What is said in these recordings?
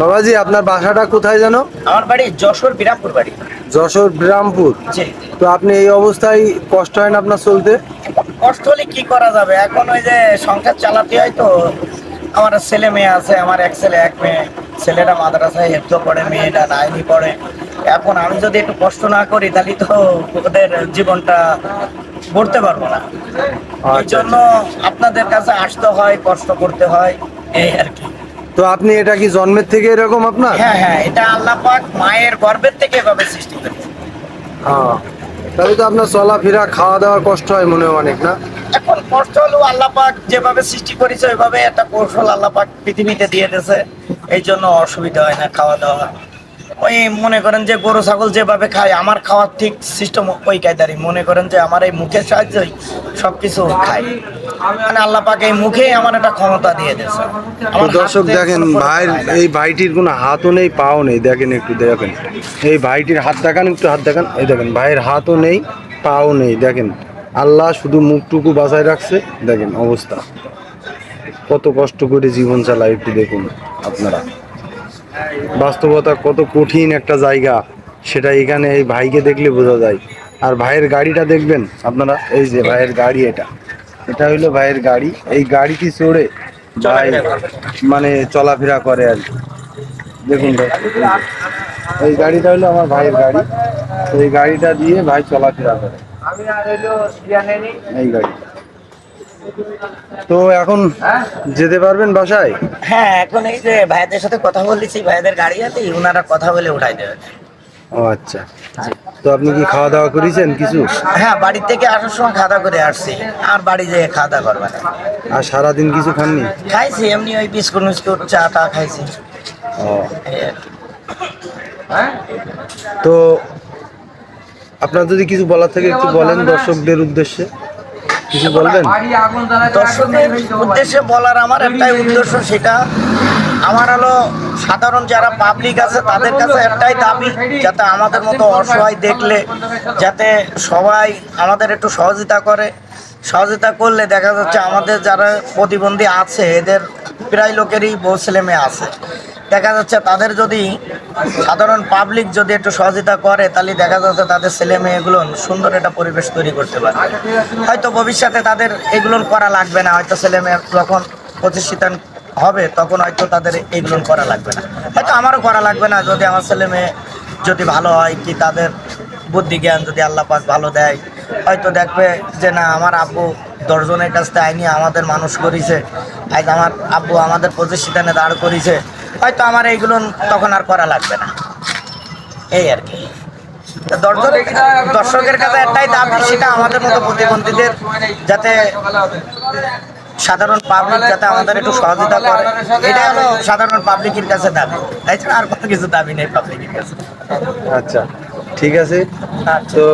বাবাজি আপনার বাসাটা কোথায় জানো আমার বাড়ি যশোর বিরামপুর বাড়ি। যশোর বিরামপুর। তো আপনি এই অবস্থায় কষ্ট হয় না আপনার চলতে? কষ্ট হলে কি করা যাবে? এখন ওই যে সংসার চালাতে হয় তো। আমার ছেলে মেয়ে আছে আমার এক ছেলে এক মেয়ে। ছেলেটা মাদ্রাসায় হেফজ পড়ে মেয়েটা নাইনি পড়ে। এখন আমি যদি একটু কষ্ট না করি তাহলে তো ওদের জীবনটা গড়তে পারব না। এই আচ্ছা, জন্য আপনাদের কাছে আসতে হয় কষ্ট করতে হয় এই আর কি। তো আপনি এটা কি জন্মের থেকে এরকম আপনার? হ্যাঁ হ্যাঁ এটা আল্লাহ পাক মায়ের গর্ভের থেকে এভাবে সৃষ্টি করেছে। হ্যাঁ তাহলে তো আপনার চলাফেরা খাওয়া দাওয়া কষ্ট হয় মনে হয় অনেক না? এখন কষ্ট হলেও আল্লাহ পাক যেভাবে সৃষ্টি করেছে ওইভাবে একটা কৌশল আল্লাহ পাক পৃথিবীতে দিয়ে দিয়েছে। এই জন্য অসুবিধা হয় না খাওয়া দাওয়া ওই মনে করেন যে গরু ছাগল যেভাবে খায় আমার খাওয়ার ঠিক সিস্টেম ওই কায়দারি মনে করেন যে আমার এই মুখের সাহায্যই সব কিছু খাই মানে আল্লাহ পাক এই মুখেই আমার একটা ক্ষমতা দিয়ে দিয়েছে। আমার দর্শক দেখেন ভাইয়ের। এই ভাইটির কোনো হাতও নেই পাও নেই দেখেন একটু দেখেন। এই ভাইটির হাত দেখান একটু হাত দেখান। এই দেখেন ভাইয়ের হাতও নেই পাও নেই দেখেন। আল্লাহ শুধু মুখটুকু বাঁচায় রাখছে দেখেন অবস্থা। কত কষ্ট করে জীবন চালায় একটু দেখুন আপনারা। বাস্তবতা কত কঠিন একটা জায়গা, সেটা এখানে এই ভাইকে দেখলে বোঝা যায়। আর ভাইয়ের গাড়িটা দেখবেন আপনারা, এই যে ভাইয়ের গাড়ি এটা। এটা হইল ভাইয়ের গাড়ি। এই গাড়িটি চড়ে ভাই মানে চলাফেরা করে আর কি। দেখুন এই গাড়িটা হলো আমার ভাইয়ের গাড়ি। এই গাড়িটা দিয়ে ভাই চলাফেরা করে। এই গাড়ি তো এখন যেতে পারবেন বাসায়? হ্যাঁ এখন এই যে ভাইদের সাথে কথা বলেছি ভাইদের গাড়ি আছে ওনারা কথা বলে উঠাই দেবে। ও আচ্ছা। তো আপনি কি খাওয়া দাওয়া করেছেন কিছু? হ্যাঁ বাড়ি থেকে আসার সময় খাওয়া দাওয়া করে আসছি আর বাড়ি যেয়ে খাওয়া দাওয়া করবে না। আর সারাদিন কিছু খাননি? খাইছি এমনি ওই বিস্কুট মিস্কুট চা টা খাইছি। ও। এই তো আপনার যদি কিছু বলার থাকে একটু বলেন দর্শকদের উদ্দেশ্যে। কিছু বলবেন? উদ্দেশ্যে বলার আমার একটাই উদ্দেশ্য সেটা আমার হলো সাধারণ যারা পাবলিক আছে তাদের কাছে একটাই দাবি যাতে আমাদের মতো অসহায় দেখলে যাতে সবাই আমাদের একটু সহযোগিতা করে। সহযোগিতা করলে দেখা যাচ্ছে আমাদের যারা প্রতিবন্ধী আছে এদের প্রায় লোকেরই বউ ছেলে মেয়ে আছে। দেখা যাচ্ছে তাদের যদি সাধারণ পাবলিক যদি একটু সহযোগিতা করে, তাহলে দেখা যাচ্ছে তাদের ছেলে মেয়েগুলো সুন্দর একটা পরিবেশ তৈরি করতে পারে। হয়তো ভবিষ্যতে তাদের এগুলো করা লাগবে না, হয়তো ছেলে মেয়ে যখন প্রতিষ্ঠিত হবে, তখন হয়তো তাদের এইগুলো করা লাগবে না। হয়তো আমারও করা লাগবে না, যদি আমার ছেলে মেয়ে যদি ভালো হয়, কি তাদের বুদ্ধি জ্ঞান যদি আল্লাহ পাক ভালো দেয়। হয়তো দেখবে যে না, আমার আব্বু দশজনের কাছ থেকে আইনি আমাদের মানুষ করেছে, আজ আমার আব্বু আমাদের প্রতিষ্ঠিতানে দাঁড় করেছে হয়তো আমার এইগুলো তখন আর করা লাগবে না। এই আর কি। দর্শকের কাছে একটাই দাবি সেটা আমাদের মতো প্রতিবন্ধীদের যাতে সাধারণ পাবলিক যাতে আমাদের একটু সহযোগিতা করে। এটা হলো সাধারণ পাবলিকের কাছে দাবি। এছাড়া আর কোনো কিছু দাবি নেই পাবলিকের কাছে। আচ্ছা ঠিক আছে। আচ্ছা। তো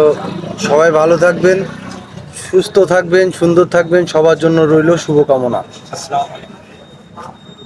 সবাই ভালো থাকবেন সুস্থ থাকবেন সুন্দর থাকবেন সবার জন্য রইল শুভকামনা। আসসালামু আলাইকুম।